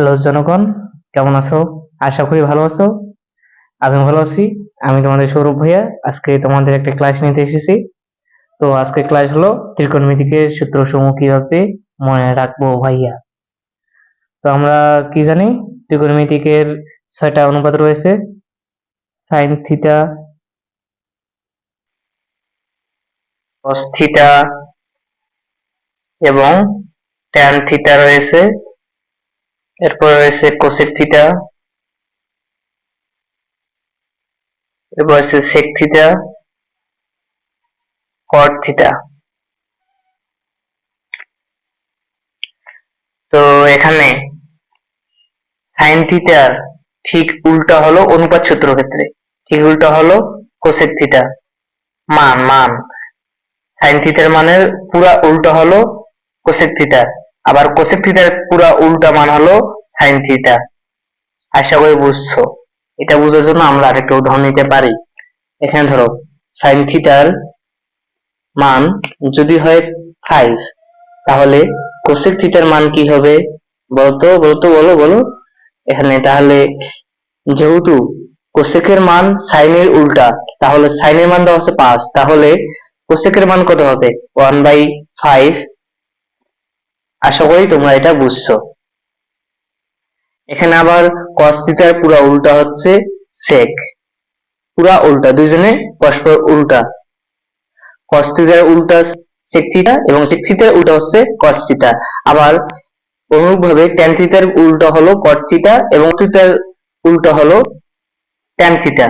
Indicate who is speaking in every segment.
Speaker 1: Hello জনগণ, কেমন আছো? আশা করি ভালো আছো। আমি ভালো আছি। আমি তোমাদের সৌরভ ভাইয়া। আজকে তোমাদের একটা ক্লাস নিতে এসেছি। তো আজকে ক্লাস হলো ত্রিকোণমিতিকের সূত্রসমূহ কীভাবে মনে রাখব ভাইয়া? তো আমরা কি জানি? ত্রিকোণমিতিকের ছয়টা অনুপাত রয়েছে। সাইন থিটা থিটা এবং ট্যান থিটা রয়েছে। এরপর রয়েছে কোসেক থিটা এরপর রয়েছে সেক থিটা কট থিটা তো এখানে সাইন থিটার ঠিক উল্টা হলো অনুপাত সূত্র ক্ষেত্রে। ঠিক উল্টা হলো কোসেক থিটা মান মান। সাইন থিটার মানের পুরা উল্টা হলো কোসেক থিটা আবার কোসেক থিটার পুরা উল্টা মান হলো সাইন থিটা আশা করি বুঝছ। এটা বোঝার জন্য আমরা আরেকটা উদাহরণ নিতে পারি। এখানে ধরো সাইন থিটার মান যদি হয় ফাইভ তাহলে কোসেক থিটার মান কি হবে? বলতো বলতো, বলো বলো। এখানে তাহলে যেহেতু কোসেকের মান সাইনের উল্টা, তাহলে সাইনের মান দেওয়া হচ্ছে পাঁচ। তাহলে কোসেকের মান কত হবে? ওয়ান বাই ফাইভ আশা করি তোমরা এটা বুঝছ। এখানে আবার cos থিটার পুরা উল্টা হচ্ছে sec, পুরা উল্টা, দুইজনে পরস্পর উল্টা। cos উল্টা sec থিটা এবং sec থিটার উল্টা হচ্ছে cos থিটা আবার অনুরূপভাবে tan থিটার উল্টা হলো cot থিটা এবং থিটার উল্টা হলো tan থিটা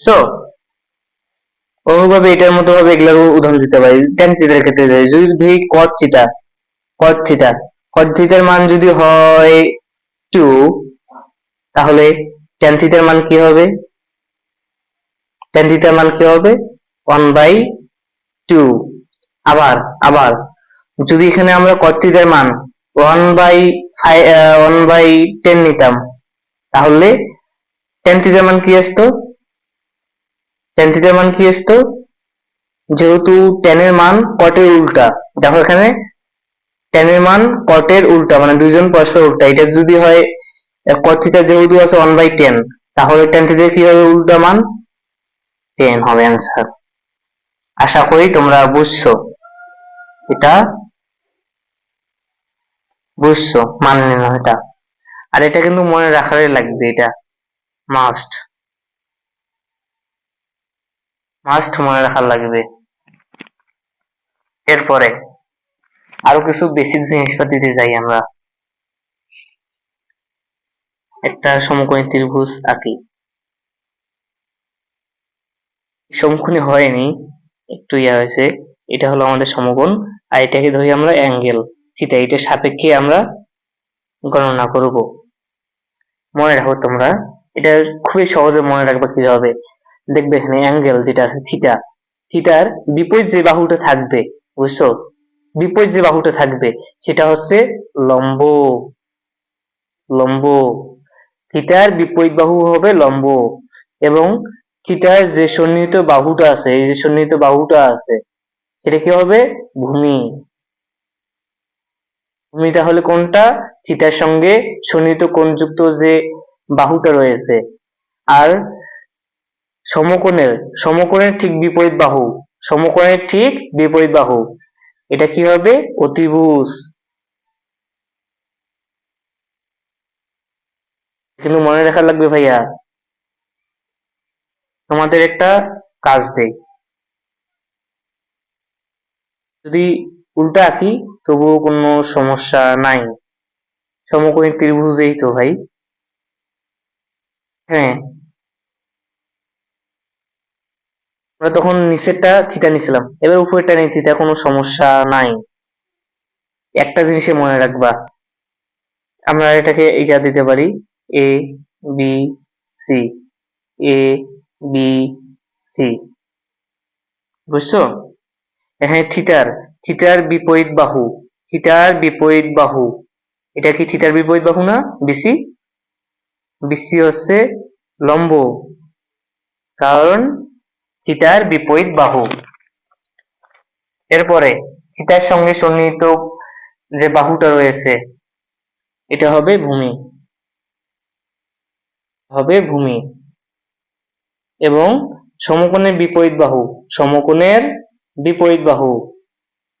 Speaker 1: সো অনুরূপভাবে এটার মতো ভাবে এগুলোর উদাহরণ দিতে পারি। tan থিটার ক্ষেত্রে যদি ধরি cot cot থিটা থিটার মান যদি হয় 2 তাহলে tan থিটার মান কি হবে? tan থিটার মান কি হবে? 1 বাই 2 আবার আবার, যদি এখানে আমরা থিটার মান 1 বাই 1 বাই 10 নিতাম, তাহলে tan থিটার মান কি আসতো? tan থিটার মান কি আসতো? যেহেতু এর মান এর উল্টা, দেখো এখানে এর মান এর উল্টা মানে দুইজন পরস্পর উল্টা। এটা যদি হয় cot থিটা যেহেতু আছে 1 বাই 10 তাহলে tan থিটা কি হবে উল্টা মান? 10 হবে অ্যান্সার আশা করি তোমরা বুঝছ। এটা বুঝছ মানে নিলাম এটা আর এটা কিন্তু মনে রাখারই লাগবে, এটা মাস্ট মাস্ট মনে রাখার লাগবে। এরপরে আরও কিছু বেসিক জিনিসপাতিতে যাই আমরা। একটা সমকোণী ত্রিভুজ আঁকি। সমকোণী হয়নি, একটু ইয়া হয়েছে। এটা হলো আমাদের সমকোণ, আর এটাকে ধরি আমরা অ্যাঙ্গেল থিটা এটা সাপেক্ষে আমরা গণনা করব। মনে রাখো তোমরা, এটা খুবই সহজে মনে রাখবে কীভাবে। দেখবে এখানে অ্যাঙ্গেল যেটা আছে থিটা থিটার বিপরীত যে বাহুটা থাকবে, বুঝছ? বিপরীত যে বাহুটা থাকবে। সেটা হচ্ছে লম্ব। লম্ব। থিটার বিপরীত বাহু হবে লম্ব এবং থিটার যে সন্নিহিত বাহুটা আছে, এই যে সন্নিহিত বাহুটা আছে, সেটা কি হবে? ভূমি। ভূমিটা হলে কোনটা? থিটার সঙ্গে সন্নিহিত কোণযুক্ত যে বাহুটা রয়েছে। আর সমকোণের সমকোণের ঠিক বিপরীত বাহু, সমকোণের ঠিক বিপরীত বাহু। এটা কি হবে? অতিভুজ। কিন্তু মনে রাখা লাগবে ভাইয়া। তোমাদের একটা কাজ দেই। যদি উল্টা আঁকি, তবুও কোনো সমস্যা নাই। সমকোণী ত্রিভুজেই তো ভাই। হ্যাঁ। আমরা তখন নিচেরটা থিটা নিছিলাম। এবার উপরেরটা নেই থিটা কোনো সমস্যা নাই। একটা জিনিসে মনে রাখবা, আমরা এটাকে এটা দিতে পারি A B C A B C বুঝছ? এখানে থিটার থিটার বিপরীত বাহু। থিটার বিপরীত বাহু। এটা কি থিটার বিপরীত বাহু না? বিসি বিসি হচ্ছে লম্ব। কারণ থিটার বিপরীত বাহু। এরপরে থিটার সঙ্গে সন্নিহিত যে বাহুটা রয়েছে, এটা হবে ভূমি। হবে ভূমি। এবং সমকোণের বিপরীত বাহু, সমকোণের বিপরীত বাহু,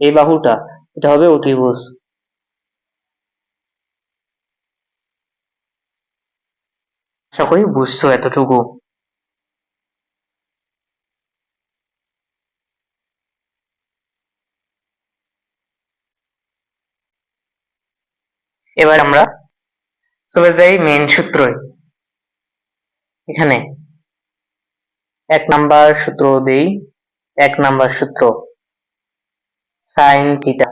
Speaker 1: এই বাহুটা, এটা হবে অতিভুজ। করি বুঝছ এতটুকু। এবার আমরা চলে যাই মেইন সূত্রে এখানে এক নাম্বার সূত্র দেই, এক নাম্বার সূত্র sine theta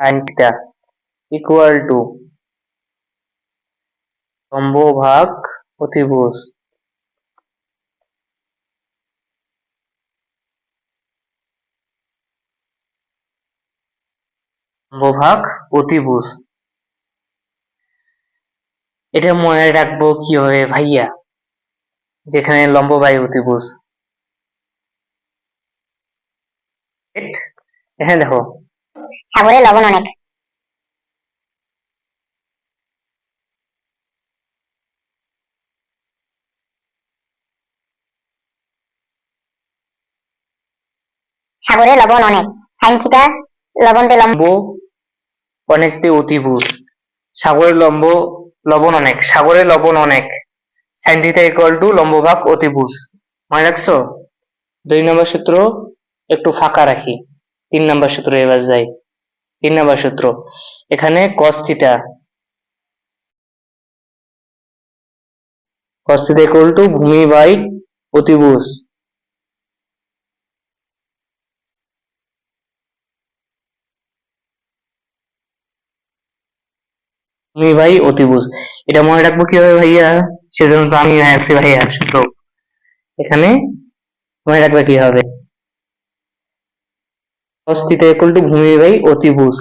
Speaker 1: sine theta equal to লম্ব ভাগ অতিভুজ। লম্ব ভাগ অতিভুজ। এটা মনে রাখব কীভাবে, ভাইয়া? যেখানে লম্ব বায়ু অতিভুজ এখানে দেখো।
Speaker 2: সাগরে লবণ অনেক। সাগরে লবণ অনেক। সাইন থিটা লম্ব
Speaker 1: লম্ব অনেকটি অতিভুজ। সাগরের লম্ব, লবণ অনেক। সাগরের লবণ অনেক। সাইন থিটা ইকুয়াল টু লম্ব ভাগ অতিভুজ। মনে রাখছো? দুই নম্বর সূত্র একটু ফাঁকা রাখি। তিন নম্বর সূত্র এবার যাই। তিন নম্বর সূত্র। এখানে cos theta cos theta equal to ভূমি বাই অতিভুজ। ভূমি বাই অতিভুজ এটা মনে রাখব কীভাবে ভাইয়া? সেজন্য তো আমি আছি ভাইয়া সূত্র এখানে মনে রাখবে কীভাবে। থিটা ইকুয়াল টু ভূমি বাই অতিভুজ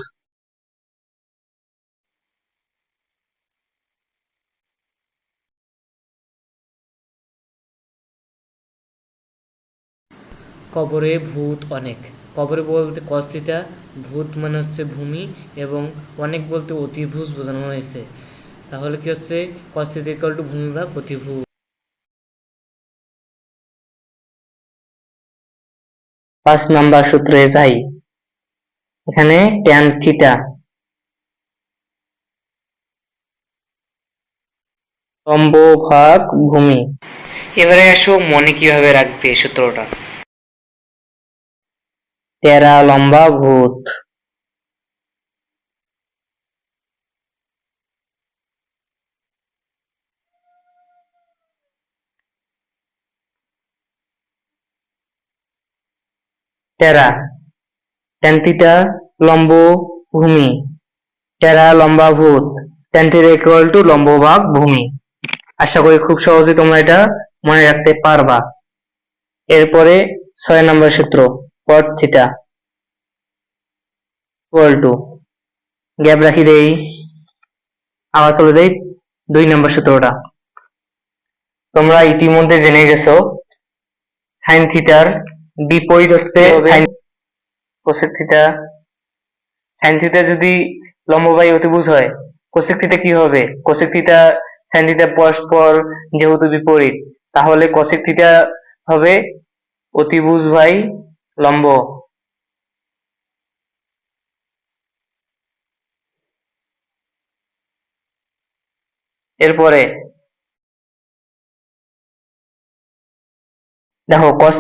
Speaker 3: কবরে ভূত অনেক। কবরে বলতে কস্তিতা ভূত মানে হচ্ছে ভূমি এবং অনেক বলতে অতিভুজ বোঝানো হয়েছে। তাহলে কি হচ্ছে? কস্তিতা ইকাল টু ভূমি ভাগ অতিভুজ
Speaker 1: পাঁচ নাম্বার সূত্রে যাই। এখানে ট্যান থিটা লম্ব ভাগ ভূমি। এবারে আসো মনে কীভাবে রাখবে সূত্রটা। টেরা লম্বা ভূত। টেরা ট্যান থিটা লম্ব ভূমি টেরা লম্বা ভূত। ট্যান থিটা ইকুয়াল টু লম্ব ভাগ ভূমি। আশা করি খুব সহজে তোমরা এটা মনে রাখতে পারবা। এরপরে ছয় নম্বর সূত্র। Cot theta equal to gap রাখি দেই আবার চলে যাই দুই নম্বর সূত্রটা। তোমরা ইতিমধ্যে জেনে গেছো সাইন থিটার বিপরীত হচ্ছে কোসেক থিটা সাইন থিটা যদি লম্ববায়ু অতিভুজ হয় কোসেক থিটা কি হবে? কোসেক থিটা সাইন থিটা পরস্পর যেহেতু বিপরীত তাহলে কোসেক থিটা হবে অতিভুজ বাই লম্ব। এরপরে, দেখো, cos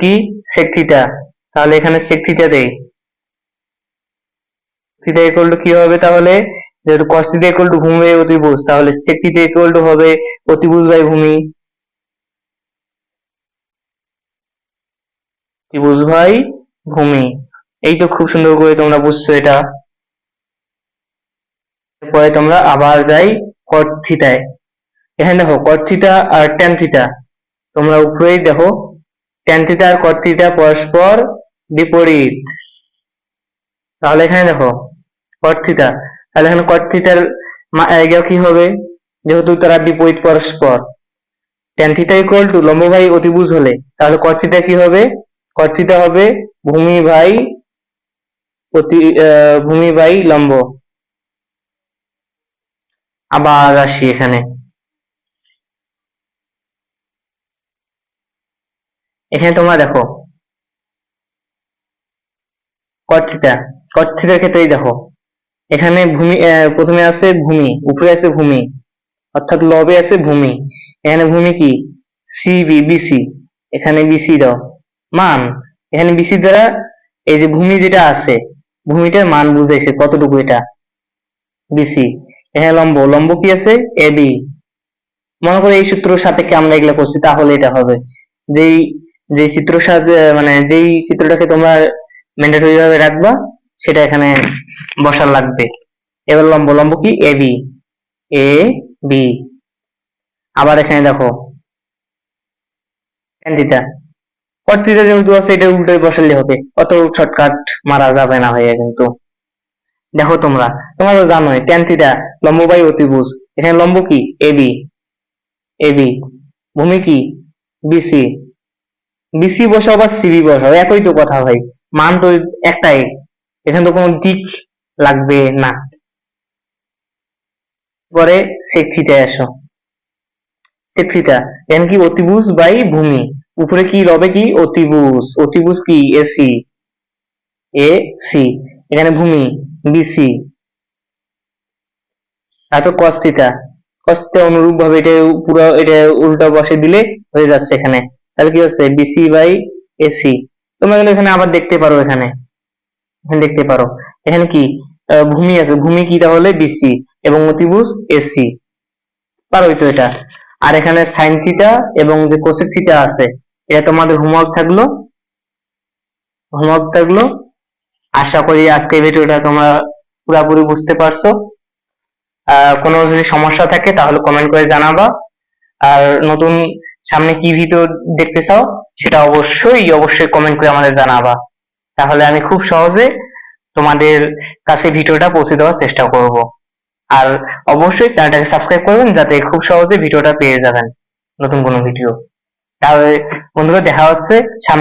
Speaker 1: কি? sec তাহলে এখানে sec দেই। থিটা ইকুয়াল টু কি হবে তাহলে? যেহেতু cos ইকুয়াল টু ভূমি অতিভুজ, তাহলে sec ইকুয়াল টু হবে অতিভুজ বাই ভূমি। ত্রিভুজ ভাই, ভূমি। এই তো খুব সুন্দর করে তোমরা বুঝছ এটা। এরপরে তোমরা আবার যাই থিটায় এখানে দেখো থিটা আর থিটা তোমরা উপরেই দেখো থিটা আর থিটা পরস্পর বিপরীত। তাহলে এখানে দেখো থিটা তাহলে এখানে থিটার জায়গাও কি হবে? যেহেতু তারা বিপরীত পরস্পর। থিটা ইকুয়াল টু লম্ব বাই অতিভুজ হলে, তাহলে থিটা কি হবে? থিটা হবে ভূমি অতি আহ, ভূমি বাই লম্ব। আবার আসি এখানে। এখানে তোমরা দেখো। কট থিটার ক্ষেত্রেই দেখো। এখানে ভূমি প্রথমে আছে ভূমি উপরে আছে ভূমি অর্থাৎ লবে আছে ভূমি। এখানে ভূমি কি? সিবি বিসি এখানে বিসি দাও। মান। এখানে বিসি দ্বারা এই যে ভূমি যেটা আছে, ভূমিটার মান বুঝাইছে কতটুকু এটা? বিসি। এখানে লম্ব। লম্ব কি আছে? এবি মনে করো এই সূত্র সাপেক্ষে আমরা এগুলো করছি, তাহলে এটা হবে। যেই যে চিত্র সাহায্যে মানে যেই চিত্রটাকে তোমরা ম্যান্ডেটরি ভাবে রাখবা, সেটা এখানে বসার লাগবে। এবার লম্ব। লম্ব কি? A B. A B. আবার এখানে দেখো থিটা যেহেতু আছে এটা উল্টো বসালে হবে। অত শর্টকাট মারা যাবে না ভাইয়া কিন্তু। দেখো তোমরা তোমরা তো জানোই, tan থিটা লম্ব বাই অতিভুজ। এখানে লম্ব কি? এ বি এ বি ভূমি কি? বিসি বিসি বসাও বা সিবি বসাও, একই তো কথা ভাই। মান তো একটাই। এখানে তো কোনো দিক লাগবে না। পরে sec থিটায় আসো। থিটা এখানে কি? অতিভুজ বাই ভূমি। উপরে কি রবে কি? অতিভুজ। অতিভুজ কি? এসি। A, C. এখানে ভূমি বিসি তারপর cos থিটা অনুরূপ ভাবে এটা পুরো এটা উল্টো বসে দিলে হয়ে যাচ্ছে এখানে। তাহলে কি হচ্ছে? বিসি বাই এসি তোমরা কিন্তু এখানে আবার দেখতে পারো এখানে। এখানে দেখতে পারো। এখানে কি? ভূমি আছে। ভূমি কি তাহলে? বিসি এবং অতিভুজ এসি পারোই তো এটা। আর এখানে সাইন থিটা এবং যে কোসেক থিটা আছে এটা তোমাদের হোমওয়ার্ক থাকল? হোমওয়ার্ক থাকল? আশা করি আজকে ভিডিওটা তোমরা পুরোপুরি বুঝতে পারছ। আহ, কোনো যদি সমস্যা থাকে তাহলে কমেন্ট করে জানাবা। আর নতুন সামনে কি ভিডিও দেখতে চাও সেটা অবশ্যই অবশ্যই কমেন্ট করে আমাদের জানাবা। তাহলে আমি খুব সহজে তোমাদের কাছে ভিডিওটা পৌঁছে দেওয়ার চেষ্টা করব। আর অবশ্যই চ্যানেলটাকে সাবস্ক্রাইব করবেন যাতে খুব সহজে ভিডিওটা পেয়ে যাবেন নতুন কোনো ভিডিও তাহলে বন্ধুরা দেখা হচ্ছে সামনে